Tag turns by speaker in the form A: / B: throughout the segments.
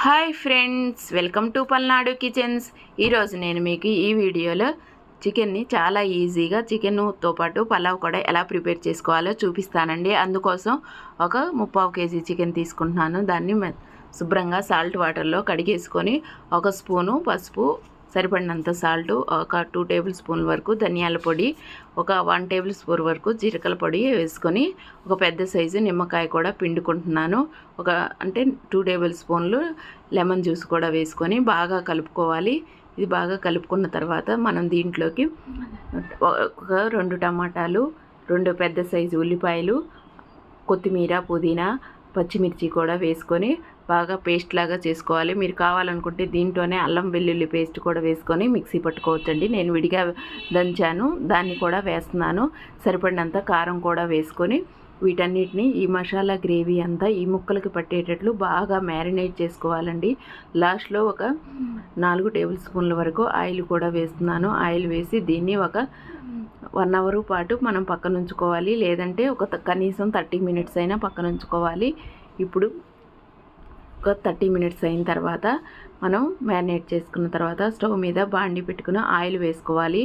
A: Hi friends welcome to Palnadu kitchens. ఈరోజు నేను మీకు ఈ వీడియోలో చికెన్ని చాలా ఈజీగా చికెన్తో పాటు పలావ్ కూడా ఎలా ప్రిపేర్ చేసుకోవాలో చూపిస్తానండి. అందుకోసం ఒక ముప్పావు కేజీ చికెన్ తీసుకుంటున్నాను. దాన్ని శుభ్రంగా సాల్ట్ వాటర్లో కడిగేసుకొని ఒక స్పూను పసుపు సరిపడినంత సాల్ట్ ఒక టూ టేబుల్ స్పూన్ వరకు ధనియాల పొడి ఒక వన్ టేబుల్ స్పూన్ వరకు జీలకర్ర పొడి వేసుకొని ఒక పెద్ద సైజు నిమ్మకాయ కూడా పిండుకుంటున్నాను. ఒక అంటే టూ టేబుల్ స్పూన్లు లెమన్ జ్యూస్ కూడా వేసుకొని బాగా కలుపుకోవాలి. ఇది బాగా కలుపుకున్న తర్వాత మనం దీంట్లోకి ఒక రెండు టమాటాలు రెండు పెద్ద సైజు ఉల్లిపాయలు కొత్తిమీర పుదీనా పచ్చిమిర్చి కూడా వేసుకొని బాగా పేస్ట్ లాగా చేసుకోవాలి. మీరు కావాలనుకుంటే దీంట్లోనే అల్లం వెల్లుల్లి పేస్ట్ కూడా వేసుకొని మిక్సీ పట్టుకోవచ్చండి. నేను విడిగా దంచాను దాన్ని కూడా వేస్తున్నాను. సరిపడినంత కారం కూడా వేసుకొని వీటన్నిటిని ఈ మసాలా గ్రేవీ అంతా ఈ ముక్కలకి పట్టేటట్లు బాగా మ్యారినేట్ చేసుకోవాలండి. లాస్ట్లో ఒక నాలుగు టేబుల్ స్పూన్ల వరకు ఆయిల్ కూడా వేస్తున్నాను. ఆయిల్ వేసి దీన్ని ఒక వన్ అవర్ పాటు మనం పక్కన ఉంచుకోవాలి లేదంటే ఒక త- కనీసం థర్టీ మినిట్స్ అయినా పక్కన ఉంచుకోవాలి ఇప్పుడు ఒక థర్టీ మినిట్స్ అయిన తర్వాత మనం మ్యారినేట్ చేసుకున్న తర్వాత స్టవ్ మీద బాండి పెట్టుకుని ఆయిల్ వేసుకోవాలి.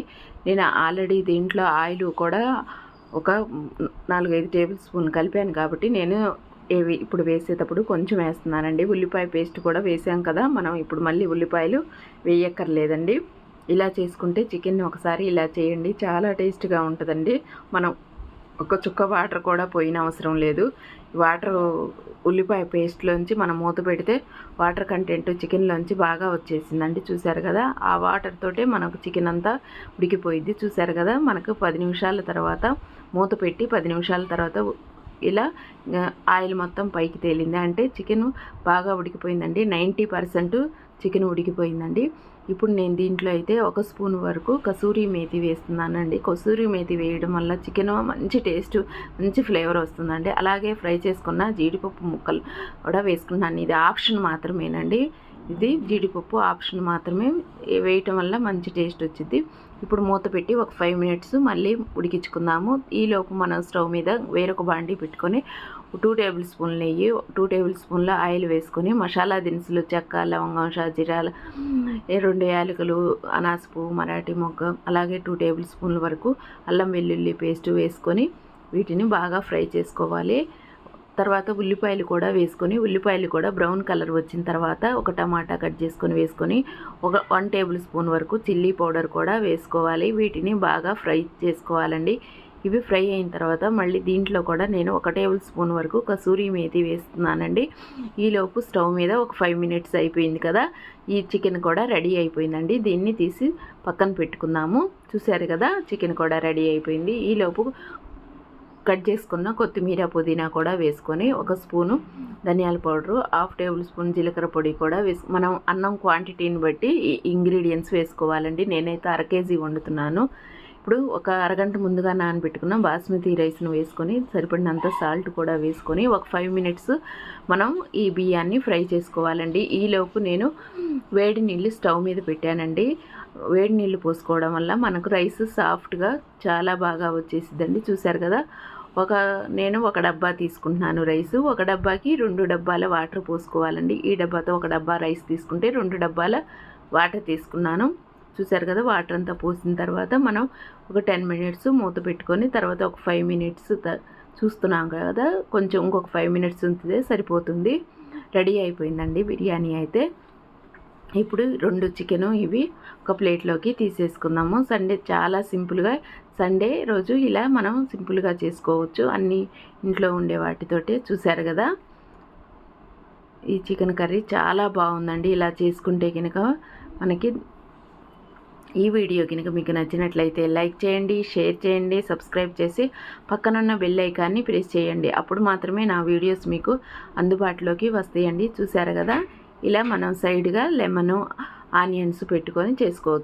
A: నేను ఆల్రెడీ దీంట్లో ఆయిల్ కూడా ఒక నాలుగైదు టేబుల్ స్పూన్ కలిపాను కాబట్టి నేను ఏవి ఇప్పుడు వేసేటప్పుడు కొంచెం వేస్తున్నానండి. ఉల్లిపాయ పేస్ట్ కూడా వేసాం కదా మనం ఇప్పుడు మళ్ళీ ఉల్లిపాయలు వేయక్కర్లేదండి. ఇలా చేసుకుంటే చికెన్ని ఒకసారి ఇలా చేయండి. చాలా టేస్ట్గా ఉంటుందండి. మనం ఒక చుక్క వాటర్ కూడా పోయిన అవసరం లేదు. వాటర్ ఉల్లిపాయ పేస్ట్లోంచి మనం మూత పెడితే వాటర్ కంటెంట్ చికెన్లోంచి బాగా వచ్చేసిందండి. చూసారు కదా? ఆ వాటర్ తోటే మనకు చికెన్ అంతా ఉడికిపోయింది చూసారు కదా? మనకు పది నిమిషాల తర్వాత మూత పెట్టి పది నిమిషాల తర్వాత ఇలా ఆయిల్ మొత్తం పైకి తేలింది. అంటే చికెన్ బాగా ఉడికిపోయిందండి. నైంటీ పర్సెంట్ చికెన్ ఉడికిపోయిందండి. ఇప్పుడు నేను దీంట్లో అయితే ఒక స్పూన్ వరకు కసూరి మేతి వేస్తున్నానండి. కసూరి మేతి వేయడం వల్ల చికెన్ మంచి టేస్ట్ మంచి ఫ్లేవర్ వస్తుందండి. అలాగే ఫ్రై చేసుకున్న జీడిపప్పు ముక్కలు కూడా వేసుకున్నాను. ఇది ఆప్షన్ మాత్రమేనండి. ఇది జీడిపప్పు ఆప్షన్ మాత్రమే. వేయటం వల్ల మంచి టేస్ట్ వచ్చింది ఇప్పుడు మూత పెట్టి ఒక ఫైవ్ మినిట్స్ మళ్ళీ ఉడికించుకుందాము. ఈలోపు మనం స్టవ్ మీద వేరొక బాండీ పెట్టుకొని టూ టేబుల్ స్పూన్లు నెయ్యి టూ టేబుల్ స్పూన్ల ఆయిల్ వేసుకొని మసాలా దినుసులు చెక్క లవంగం షాజీరాలు ఏ రెండు యాలకులు అనాసుపు మరాఠీ మొగ్గ అలాగే టూ టేబుల్ స్పూన్ల వరకు అల్లం వెల్లుల్లి పేస్ట్ వేసుకొని వీటిని బాగా ఫ్రై చేసుకోవాలి. తర్వాత ఉల్లిపాయలు కూడా వేసుకొని ఉల్లిపాయలు కూడా బ్రౌన్ కలర్ వచ్చిన తర్వాత ఒక టమాటా కట్ చేసుకొని వేసుకొని ఒక వన్ టేబుల్ స్పూన్ వరకు చిల్లీ పౌడర్ కూడా వేసుకోవాలి. వీటిని బాగా ఫ్రై చేసుకోవాలండి. ఇవి ఫ్రై అయిన తర్వాత మళ్ళీ దీంట్లో కూడా నేను ఒక టేబుల్ స్పూన్ వరకు కసూరి మేతి వేస్తున్నానండి. ఈలోపు స్టవ్ మీద ఒక ఫైవ్ మినిట్స్ అయిపోయింది కదా ఈ చికెన్ కూడా రెడీ అయిపోయిందండి. దీన్ని తీసి పక్కన పెట్టుకుందాము. చూసారు కదా చికెన్ కూడా రెడీ అయిపోయింది. ఈలోపు కట్ చేసుకున్న కొత్తిమీర పుదీనా కూడా వేసుకొని ఒక స్పూను ధనియాల పౌడరు హాఫ్ టేబుల్ స్పూన్ జీలకర్ర పొడి కూడా వేసు మనం అన్నం క్వాంటిటీని బట్టి ఇంగ్రీడియంట్స్ వేసుకోవాలండి. నేనైతే అర కేజీ వండుతున్నాను. ఇప్పుడు ఒక అరగంట ముందుగా నానబెట్టుకున్న బాస్మతి రైస్ను వేసుకొని సరిపడినంత సాల్ట్ కూడా వేసుకొని ఒక ఫైవ్ మినిట్స్ మనం ఈ బియ్యాన్ని ఫ్రై చేసుకోవాలండి. ఈలోపు నేను వేడి నీళ్ళు స్టవ్ మీద పెట్టానండి. వేడి నీళ్ళు పోసుకోవడం వల్ల మనకు రైస్ సాఫ్ట్గా చాలా బాగా వచ్చేసిద్దండి. చూశారు కదా? ఒక నేను ఒక డబ్బా తీసుకుంటున్నాను రైస్. ఒక డబ్బాకి రెండు డబ్బాల వాటర్ పోసుకోవాలండి. ఈ డబ్బాతో ఒక డబ్బా రైస్ తీసుకుంటే రెండు డబ్బాల వాటర్ తీసుకున్నాను. చూసారు కదా వాటర్ అంతా పోసిన తర్వాత మనం ఒక టెన్ మినిట్స్ మూత పెట్టుకొని తర్వాత ఒక ఫైవ్ మినిట్స్ చూస్తున్నాం కదా కొంచెం ఇంకొక ఫైవ్ మినిట్స్ ఉంటే సరిపోతుంది. రెడీ అయిపోయిందండి బిర్యానీ అయితే. ఇప్పుడు రెండు చికెను ఇవి ఒక ప్లేట్లోకి తీసేసుకుందాము. సండే చాలా సింపుల్గా సండే రోజు ఇలా మనం సింపుల్గా చేసుకోవచ్చు. అన్ని ఇంట్లో ఉండే వాటితోటే చూశారు కదా. ఈ చికెన్ కర్రీ చాలా బాగుందండి. ఇలా చేసుకుంటే కనుక మనకి ఈ వీడియో కనుక మీకు నచ్చినట్లయితే లైక్ చేయండి షేర్ చేయండి సబ్స్క్రైబ్ చేసి పక్కనున్న బెల్ ఐకాన్ని ప్రెస్ చేయండి. అప్పుడు మాత్రమే నా వీడియోస్ మీకు అందుబాటులోకి వస్తాయండి. చూసారు కదా? ఇలా మనం సైడ్గా లెమను ఆనియన్స్ పెట్టుకొని చేసుకోవచ్చు.